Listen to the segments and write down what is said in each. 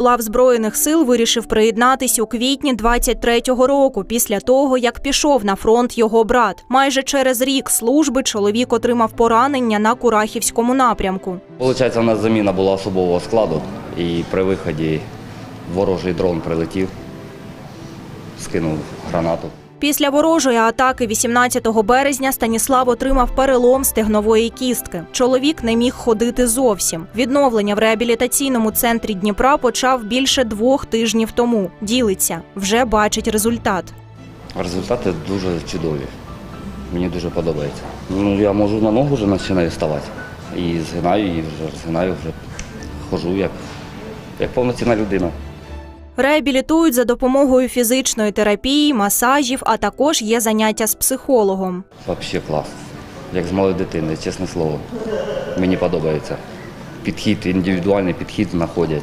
Лав Збройних сил вирішив приєднатись у квітні 23-го року, після того, як пішов на фронт його брат. Майже через рік служби чоловік отримав поранення на Курахівському напрямку. Получається, у нас заміна була особового складу, і при виході ворожий дрон прилетів, скинув гранату. Після ворожої атаки 18 березня Станіслав отримав перелом стегнової кістки. Чоловік не міг ходити зовсім. Відновлення в реабілітаційному центрі Дніпра почав більше двох тижнів тому. Ділиться, вже бачить результат. Результати дуже чудові. Мені дуже подобається. Ну, я можу на ногу вже починаю ставати. І згинаю, і вже згинаю, вже хожу як, як повноцінна людина. Реабілітують за допомогою фізичної терапії, масажів, а також є заняття з психологом. Взагалі клас. Як з малої дитини, чесне слово. Мені подобається. Підхід, індивідуальний підхід знаходять,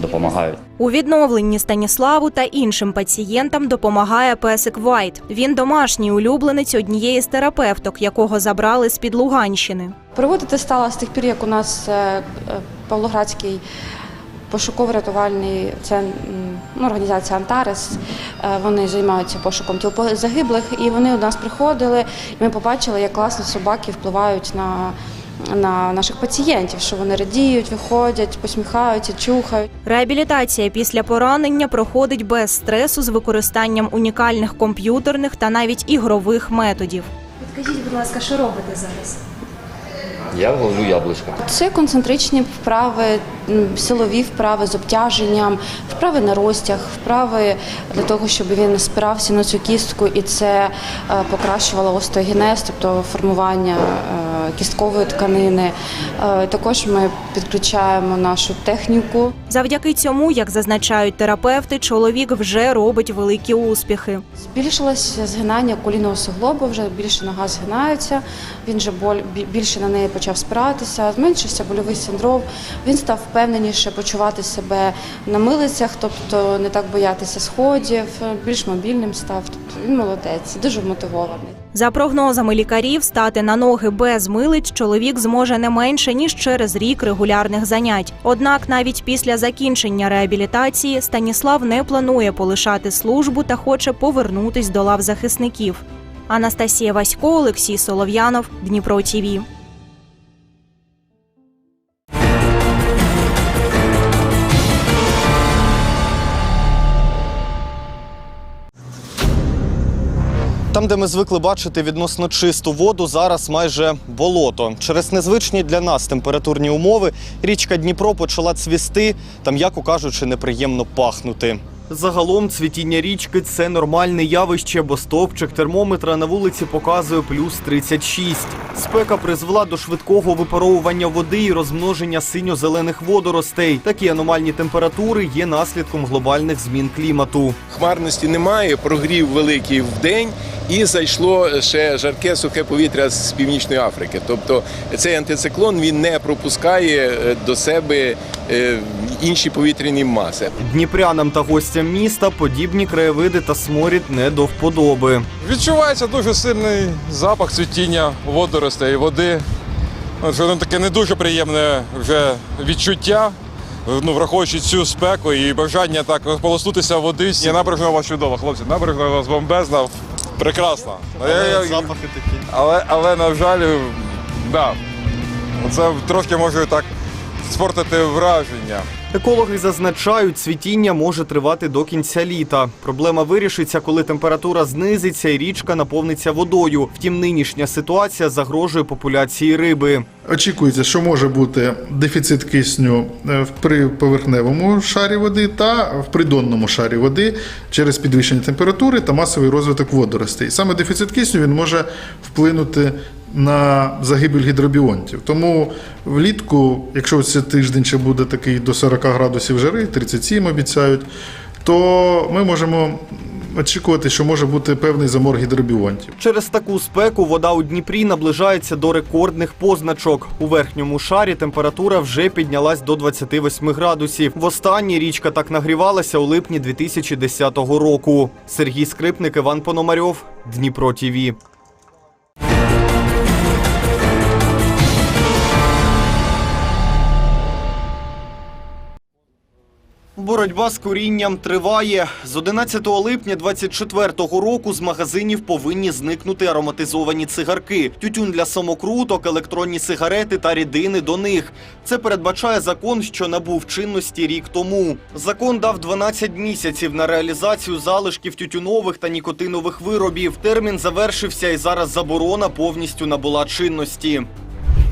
допомагають. У відновленні Станіславу та іншим пацієнтам допомагає песик Вайт. Він домашній улюбленець однієї з терапевток, якого забрали з під Луганщини. Проводити стала з тих пір, як у нас е, е, Павлоградський пошуково-рятувальний ну, організація Антарес. е, Вони займаються пошуком тіл загиблих, і вони до нас приходили, і ми побачили, як класно собаки впливають на, на наших пацієнтів, що вони радіють, виходять, посміхаються, чухають. Реабілітація після поранення проходить без стресу з використанням унікальних комп'ютерних та навіть ігрових методів. Підкажіть, будь ласка, що робите зараз? Я ловлю яблучка. Це концентричні вправи, силові вправи з обтяженням, вправи на розтяг, вправи для того, щоб він спирався на цю кістку, і це е, покращувало остеогенез, тобто формування е, кісткової тканини. Е, Також ми підключаємо нашу техніку. Завдяки цьому, як зазначають терапевти, чоловік вже робить великі успіхи. Збільшилося згинання колінного суглобу, вже більше нога згинається, він вже боль, більше на неї почав спиратися, зменшився больовий синдром, він став впевненіше почувати себе на милицях, тобто не так боятися сходів, більш мобільним став. Тобто він молодець, дуже мотивований. За прогнозами лікарів, стати на ноги без милиць чоловік зможе не менше ніж через рік регулярних занять. Однак, навіть після закінчення реабілітації Станіслав не планує полишати службу та хоче повернутись до лав захисників. Анастасія Васько, Олексій Солов'янов, Дніпро ТІВІ. Там, де ми звикли бачити відносно чисту воду, зараз майже болото. Через незвичні для нас температурні умови річка Дніпро почала цвісти та, м'яко кажучи, неприємно пахнути. Загалом цвітіння річки це нормальне явище, бо стовпчик термометра на вулиці показує плюс 36. Спека призвела до швидкого випаровування води і розмноження синьо-зелених водоростей. Такі аномальні температури є наслідком глобальних змін клімату. Хмарності немає, прогрів великий в день і зайшло ще жарке сухе повітря з Північної Африки. Тобто цей антициклон він не пропускає е, до себе е, інші повітряні маси. Дніпрянам та гостям міста подібні краєвиди та сморід не до вподоби. Відчувається дуже сильний запах цвітіння водоростей і води. Воно таке не дуже приємне вже відчуття, ну, враховуючи цю спеку і бажання так полоснутися в водичці. І набережна у вас чудова, хлопці. Набережна у вас бомбезна, прекрасна. Я- я- Запахи такі. але, але, на жаль, да, це трошки може так спортити враження. Екологи зазначають, цвітіння може тривати до кінця літа. Проблема вирішиться, коли температура знизиться і річка наповниться водою. Втім, нинішня ситуація загрожує популяції риби. Очікується, що може бути дефіцит кисню е, при поверхневому шарі води та в придонному шарі води через підвищення температури та масовий розвиток водоростей. Саме дефіцит кисню він може вплинути на загибель гідробіонтів. Тому влітку, якщо цей тиждень ще буде такий до 40 градусів жари, 37 обіцяють, то ми можемо очікувати, що може бути певний замор гідробіонтів. Через таку спеку вода у Дніпрі наближається до рекордних позначок. У верхньому шарі температура вже піднялась до 28 градусів. Востаннє річка так нагрівалася у липні 2010 року. Сергій Скрипник, Іван Пономарьов, Дніпро ТІВІ. Боротьба з курінням триває. З 11 липня 24-го року з магазинів повинні зникнути ароматизовані цигарки, тютюн для самокруток, електронні сигарети та рідини до них. Це передбачає закон, що набув чинності рік тому. Закон дав 12 місяців на реалізацію залишків тютюнових та нікотинових виробів. Термін завершився і зараз заборона повністю набула чинності.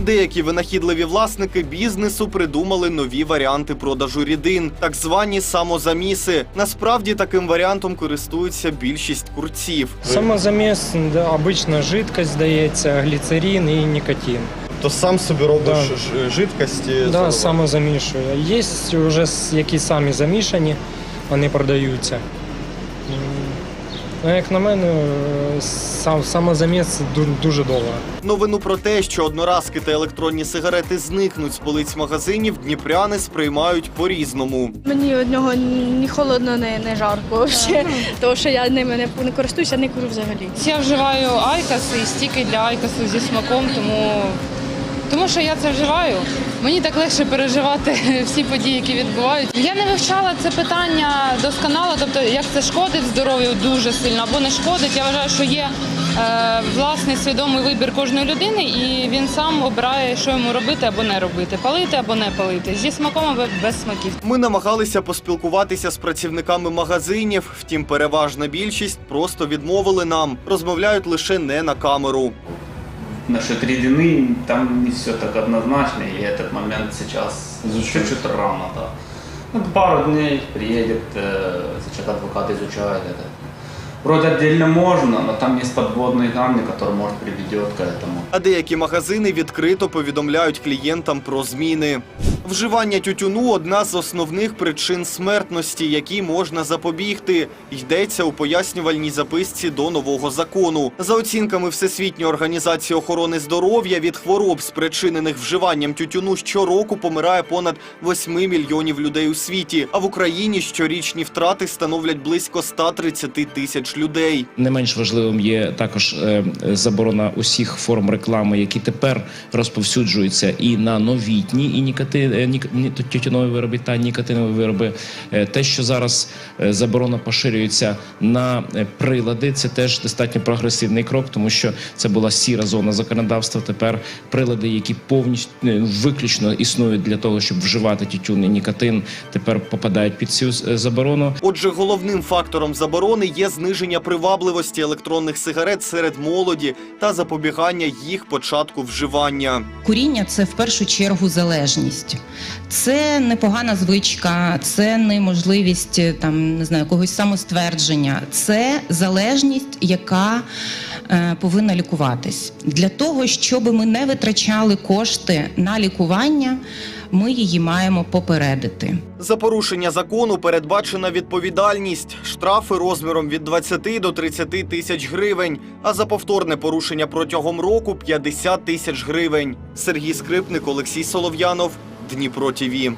Деякі винахідливі власники бізнесу придумали нові варіанти продажу рідин, так звані самозаміси. Насправді таким варіантом користуються більшість курців. Самозаміс, да, жидкость здається, гліцерин і нікотин. То сам собі робиш Да. жидкості. Да, заливаєш. самозамішує. Є вже які самі замішані, вони продаються. Ну, як на мене, е, сам, самозаміс ду- дуже довго. Новину про те, що одноразки та електронні сигарети зникнуть з полиць магазинів, дніпряни сприймають по-різному. Мені від нього ні холодно, ні, ні жарко взагалі, тому що я ними не, не користуюся, не курю взагалі. Я вживаю айкос і стільки для айкосу зі смаком, тому, тому що я це вживаю. Мені так легше переживати всі події, які відбуваються. Я не вивчала це питання досконало, тобто як це шкодить здоров'ю дуже сильно або не шкодить. Я вважаю, що є е, власний свідомий вибір кожної людини, і він сам обирає, що йому робити або не робити, палити або не палити, зі смаком або без смаків. Ми намагалися поспілкуватися з працівниками магазинів, втім, переважна більшість просто відмовили нам. Розмовляють лише не на камеру Насчет рідини там не все так однозначно, и этот момент сейчас чуть-чуть рано, да. Ну, пару дней приедет, э, сейчас адвокат изучает это. Вроде отдельно можно, но там есть подводные камни, которые, может, приведет к этому. А деякі магазини відкрито повідомляють клієнтам про зміни. Вживання тютюну одна з основних причин смертності, які можна запобігти. Йдеться у пояснювальній записці до нового закону. За оцінками Всесвітньої організації охорони здоров'я від хвороб, спричинених вживанням тютюну, щороку помирає понад 8 мільйонів людей у світі. А в Україні щорічні втрати становлять близько 130 тисяч людей. Не менш важливим є також е, заборона усіх форм реклами, які тепер розповсюджуються і на новітні і тютюнові вироби та нікотинові вироби. Е, Те, що зараз е, заборона поширюється на е, прилади, це теж достатньо прогресивний крок, тому що це була сіра зона законодавства. Тепер прилади, які повністю е, виключно існують для того, щоб вживати тютюн і нікотин, тепер попадають під цю е, заборону. Отже, головним фактором заборони є зниження привабливості електронних сигарет серед молоді та запобігання їх початку вживання. Куріння це в першу чергу залежність. Це непогана звичка, це неможливість е, там не знаю, якогось самоствердження. Це залежність, яка е, повинна лікуватись. Для того, щоб ми не витрачали кошти на лікування, ми її маємо попередити. За порушення закону передбачена відповідальність, штрафи розміром від 20 до 30 тисяч гривень, а за повторне порушення протягом року 50 тисяч гривень. Сергій Скрипник, Олексій Солов'янов, Дніпро ТІВІ.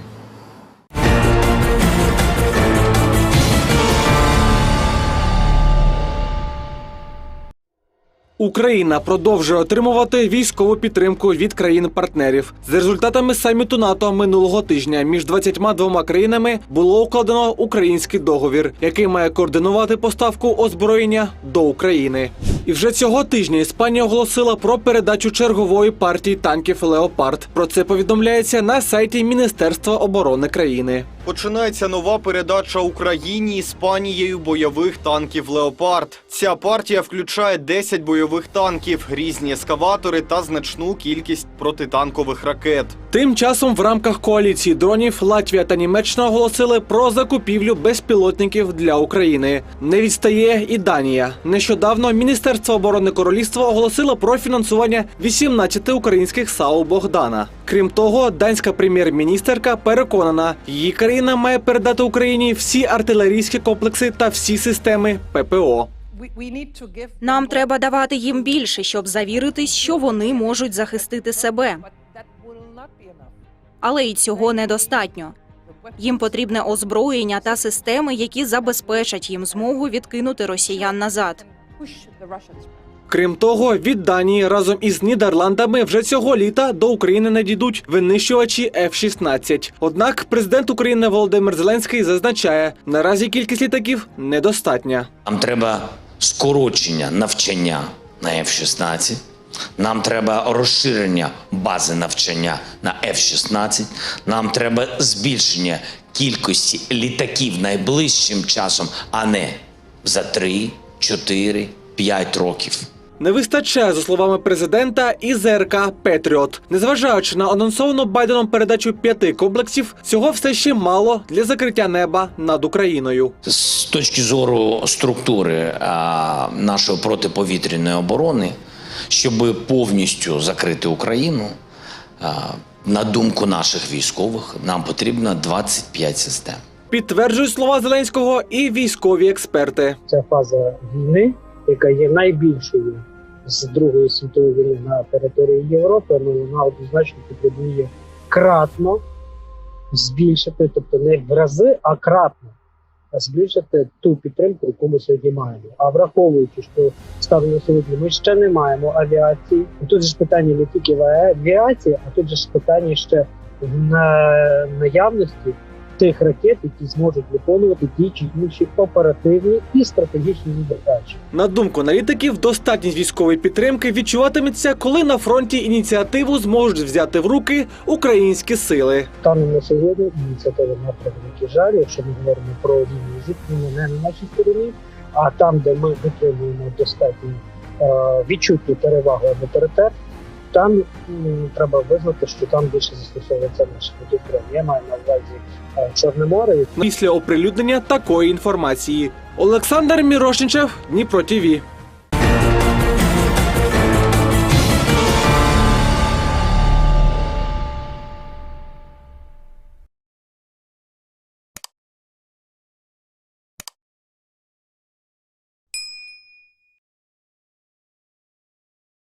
Україна продовжує отримувати військову підтримку від країн-партнерів. За результатами саміту НАТО минулого тижня між 22 країнами було укладено український договір, який має координувати поставку озброєння до України. І вже цього тижня Іспанія оголосила про передачу чергової партії танків Леопард. Про це повідомляється на сайті Міністерства оборони країни. Починається нова передача Україні Іспанією бойових танків Леопард. Ця партія включає 10 бойових танків, різні ескаватори та значну кількість протитанкових ракет. Тим часом в рамках коаліції дронів Латвія та Німеччина оголосили про закупівлю безпілотників для України. Не відстає і Данія. Нещодавно Міністерство оборони королівства оголосило про фінансування 18 українських САУ Богдана. Крім того, данська прем'єр-міністерка переконана, її країна має передати Україні всі артилерійські комплекси та всі системи ППО. Нам треба давати їм більше, щоб завіритись, що вони можуть захистити себе. Але і цього недостатньо. Їм потрібне озброєння та системи, які забезпечать їм змогу відкинути росіян назад. Крім того, від Данії разом із Нідерландами вже цього літа до України надійдуть винищувачі F-16. Однак президент України Володимир Зеленський зазначає, наразі кількість літаків недостатня. Нам треба скорочення навчання на F-16. Нам треба розширення бази навчання на F-16. Нам треба збільшення кількості літаків найближчим часом, а не за 3, 4, 5 років. Не вистачає, за словами президента, і ЗРК Петріот. Незважаючи на анонсовану Байденом передачу п'яти комплексів, цього все ще мало для закриття неба над Україною. З точки зору структури а, нашої протиповітряної оборони, щоб повністю закрити Україну, а, на думку наших військових, нам потрібно 25 систем. Підтверджують слова Зеленського і військові експерти. Це фаза війни, яка є найбільшою з Другої світової війни на території Європи, ну вона однозначно потребує кратно збільшити, тобто не в рази, а кратно збільшити ту підтримку, яку ми сьогодні маємо. А враховуючи, що станом на сьогодні ми ще не маємо авіації. Тут же ж питання не тільки в авіації, а тут же ж питання ще в на- наявності тих ракет, які зможуть виконувати ті чи інші оперативні і стратегічні задачі. На думку аналітиків, достатність військової підтримки відчуватиметься, коли на фронті ініціативу зможуть взяти в руки українські сили. Станом на сьогодні ініціатива на превеликий жаль, якщо ми говоримо про лінію зіткнення не на нашій стороні, а там, де ми витримуємо достатньо е, відчутну перевагу або паритет, там треба визнати, що там більше застосовується наша зброя. Я маю на увазі е, Чорне море, Після оприлюднення такої інформації Олександр Мірошничев, Дніпро ТІВІ.